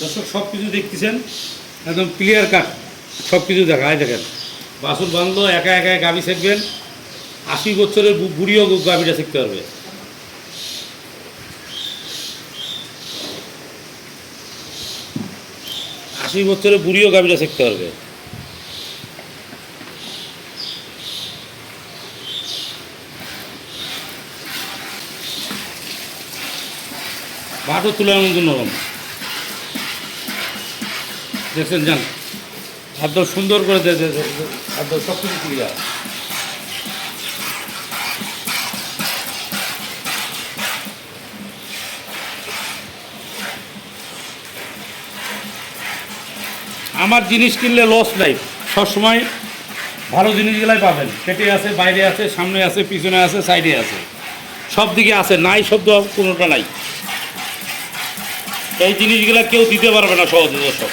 দর্শক, সব কিছু দেখতেছেন? একদম ক্লিয়ার কাট সব কিছু দেখা দেখেন। বাসুর বান্ধব একা একা গাবি শিখবেন আশি বছরের বুড়িও গাবিটা শিখতে পারবে। আশি বছরে বুড়িও গাভীটা শিখতে পারবে। বাটও তুলার মতো নরম। দেখছেন যান খাদ্য সুন্দর করে দেয় খাদ্য সব কিছু ক্লিয়ার আমার জিনিস কিনলে লস নাই। সবসময় ভালো জিনিসগুলাই পাবেন। পেটে আছে, বাইরে আছে, সামনে আছে, পিছনে আছে, সাইডে আছে। সব দিকে আছে, নাই শব্দ কোনোটা নাই। এই জিনিসগুলা কেউ দিতে পারবে না সহজে দর্শক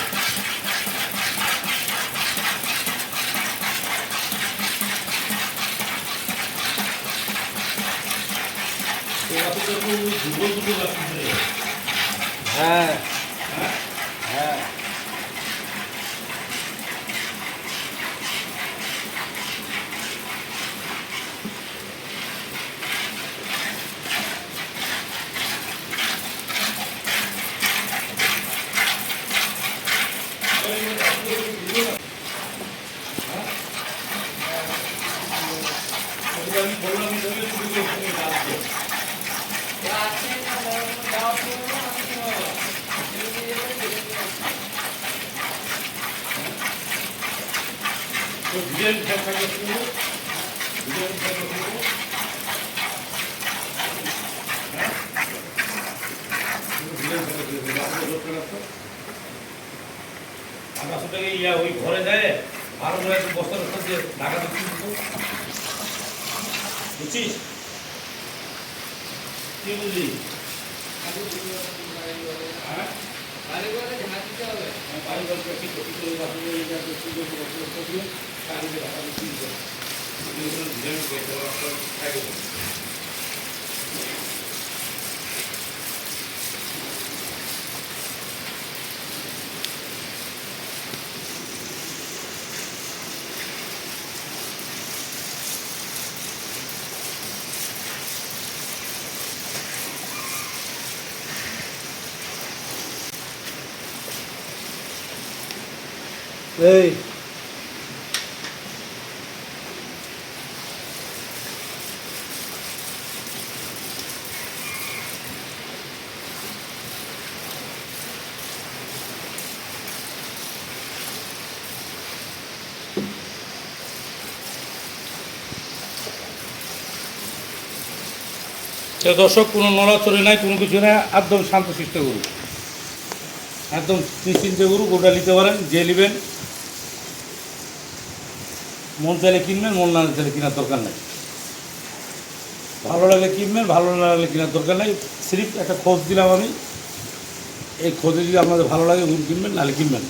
হ্যাঁ। আমরা আসলে ইয়া ওই ঘরে যায় ভালো করে একটু বস্তা বস্তা দিয়ে ঢাকা দিচ্ছি বুঝছিস কি বুঝলি হ্যাঁ? বাড়ি ঘর করতে হবে, বস্তা বস্তা দিয়ে ঢাকা দিচ্ছি। এগুলো কি করে দেওয়া এই। দর্শক, কোনো নড়াচড়ে নাই, কোনো কিছু নাই, একদম শান্ত শান্তশিষ্ট গরু। একদম নিশ্চিন্তে গরু, গোটা নিতে পারেন, যে নেবেন। মন চাইলে কিনবেন, মন না চাইলে কেনার দরকার নেই। ভালো লাগলে কিনবেন, ভালো না লাগলে কেনার দরকার নেই। সিরিফ একটা খোঁজ দিলাম আমি। এই খোঁজে যদি আপনাদের ভালো লাগে, উন কিনবেন, নাহলে কিনবেন।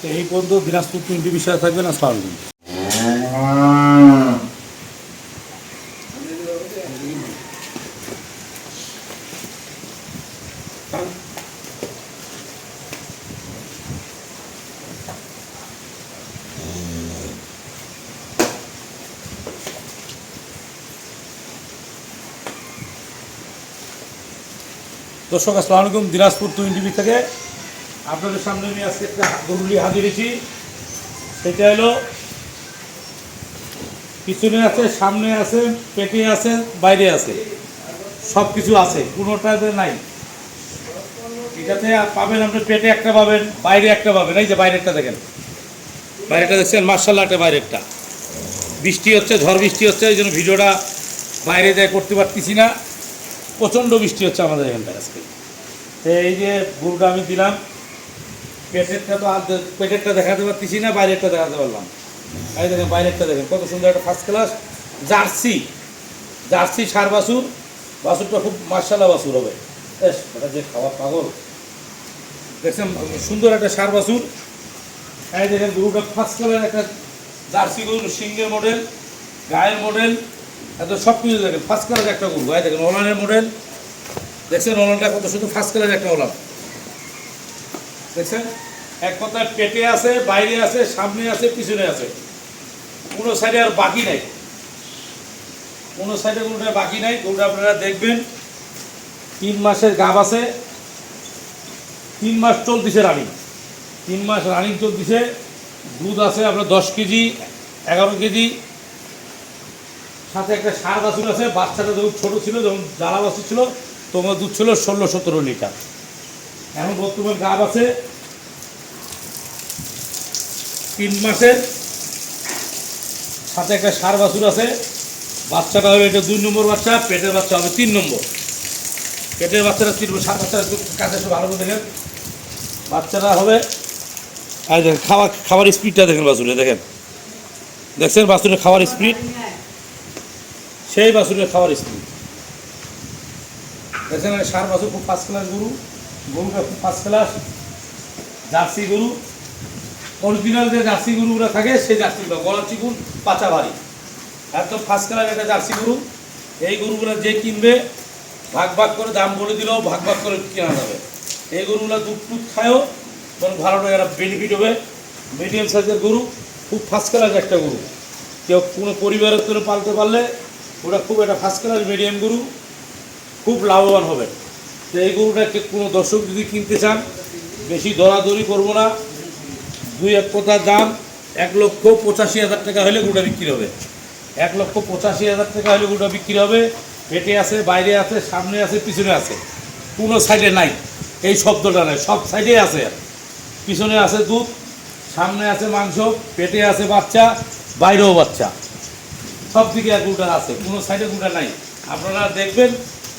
তো এই পর্যন্ত দিনাজপুর তিনটি বিষয়ে থাকবেন, আসসালামু আলাইকুম দর্শক, আসসালামু আলাইকুম। দিনাজপুর টুইন টিভি থেকে আপনাদের সামনে আমি আজকে একটা গরুলি হাজিরেছি সেটা হলো, পিছনে আছে, সামনে আছে, পেটে আছে, বাইরে আছে। সব কিছু আছে, কোনোটাতে নাই। এটাতে পাবেন আপনি পেটে একটা পাবেন, বাইরে একটা পাবেন। এই যে বাইরেরটা দেখেন। বাইরেটা দেখছেন? মার্শাল্লাহ একটা বাইরেরটা। বৃষ্টি হচ্ছে, ঝড় বৃষ্টি হচ্ছে, এই জন্য ভিডিওটা বাইরে যায় করতে পারতেছি না। প্রচণ্ড বৃষ্টি হচ্ছে আমাদের এখানটায় আজকে। তো এই যে গরুটা আমি দিলাম, পেটেরটা তো আর পেটেরটা দেখাতে পারতেছি না, বাইরেরটা দেখাতে পারলাম। এই দেখেন, বাইরেরটা দেখেন, কত সুন্দর একটা ফার্স্ট ক্লাস জার্সি। জার্সি সার বাসুর বাসুরটা খুব মার্শাল্লাহ বাসুর হবে। এস ওটা যে খাওয়া পাগল। দেখছেন, সুন্দর একটা সার বাসুর এই দেখেন, গরুটা ফার্স্ট কালার একটা জার্সি গরু, সিংহের মডেল গায়ের মডেল এত সব কিছু দেখেন ফার্স্ট কালার একটা গরু। এই দেখেন ওলানের মডেল দেখছেন ওলানটা কত শুধু ফার্স্ট কালার একটা ওলান দেখছেন? এক কথায় পেটে আছে, বাইরে আছে, সামনে আছে, পিছনে আছে। কোনো সাইডে আর বাকি নাই। কোনো সাইডে কোনোটা বাকি নাই। গরুটা আপনারা দেখবেন, তিন মাসের গাব আছে। তিন মাস চলতেছে রানিং তিন মাস রানিং চলতেছে। দুধ আছে আপনার দশ কেজি, এগারো কেজি। সাথে একটা সার বাছুর আছে, বাচ্চাটা যখন ছোটো ছিল, যখন জ্বালা বাছুর ছিল, তোমার দুধ ছিল ষোলো সতেরো লিটার। এখন বর্তমান গাব আছে তিন মাসের। সাথে একটা সার বাছুর আছে, বাচ্চাটা হবে এটা দুই নম্বর বাচ্চা, পেটের বাচ্চা হবে তিন নম্বর। পেটের বাচ্চাটা তিন সার একটু কাছে একটু ভালো করে দেখেন। বাচ্চাটা হবে আর দেখেন, খাওয়া খাবার স্পিডটা দেখেন বাছুরে দেখেন। দেখছেন বাছুরের খাওয়ার স্পিড সেই বাছুরের খাওয়ার স্পিড দেখছেন এই সার বাছুর খুব ফার্স্ট ক্লাস গরু, গরুটা খুব ফার্স্ট ক্লাস জার্সি গরু অরিজিনাল যে জার্সি গরুগুলো থাকে, সেই জার্সিগুলো গলা চিকুন, পাচা বাড়ি একদম ফার্স্ট ক্লাস একটা জার্সি গরু, এই গরুগুলো যে কিনবে, ভাগ ভাগ করে দাম বলে দিলেও ভাগ ভাগ করে কেনা যাবে। এই গরুগুলো দুধ টুধ খায়ও এবং ভালো একটা বেনিফিট হবে। মিডিয়াম সাইজের গরু, খুব ফার্স্ট ক্লাস একটা গরু। কেউ কোনো পরিবারের করে পালতে পারলে ওটা খুব একটা ফার্স্ট ক্লাস মিডিয়াম গরু খুব লাভবান হবে। তো এই গরুটাকে কোনো দর্শক যদি কিনতে চান, বেশি দরাদরি করব না। দুই এক কথার দাম এক লক্ষ পঁচাশি হাজার টাকা হলে গরুটা বিক্রি হবে। এক লক্ষ পঁচাশি হাজার টাকা হলে গরুটা বিক্রি হবে। পেটে আছে, বাইরে আছে, সামনে আছে, পিছনে আছে। কোনো সাইডে নাই। এই শব্দটা নাই সব সাইডে আছে। পিছনে আছে দুধ, সামনে আছে মাংস, পেটে আছে বাচ্চা, বাইরেও বাচ্চা। সব দিকে গুটার আছে, কোনো সাইডে গুটা নাই। আপনারা দেখবেন,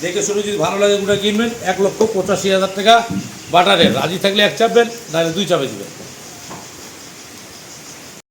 দেখে শুনে যদি ভালো লাগে গুটা কিনবেন, এক লক্ষ পঁচাশি হাজার টাকা বাটারের রাজি থাকলে এক চাপবেন, নাহলে দুই চাপে দেবেন।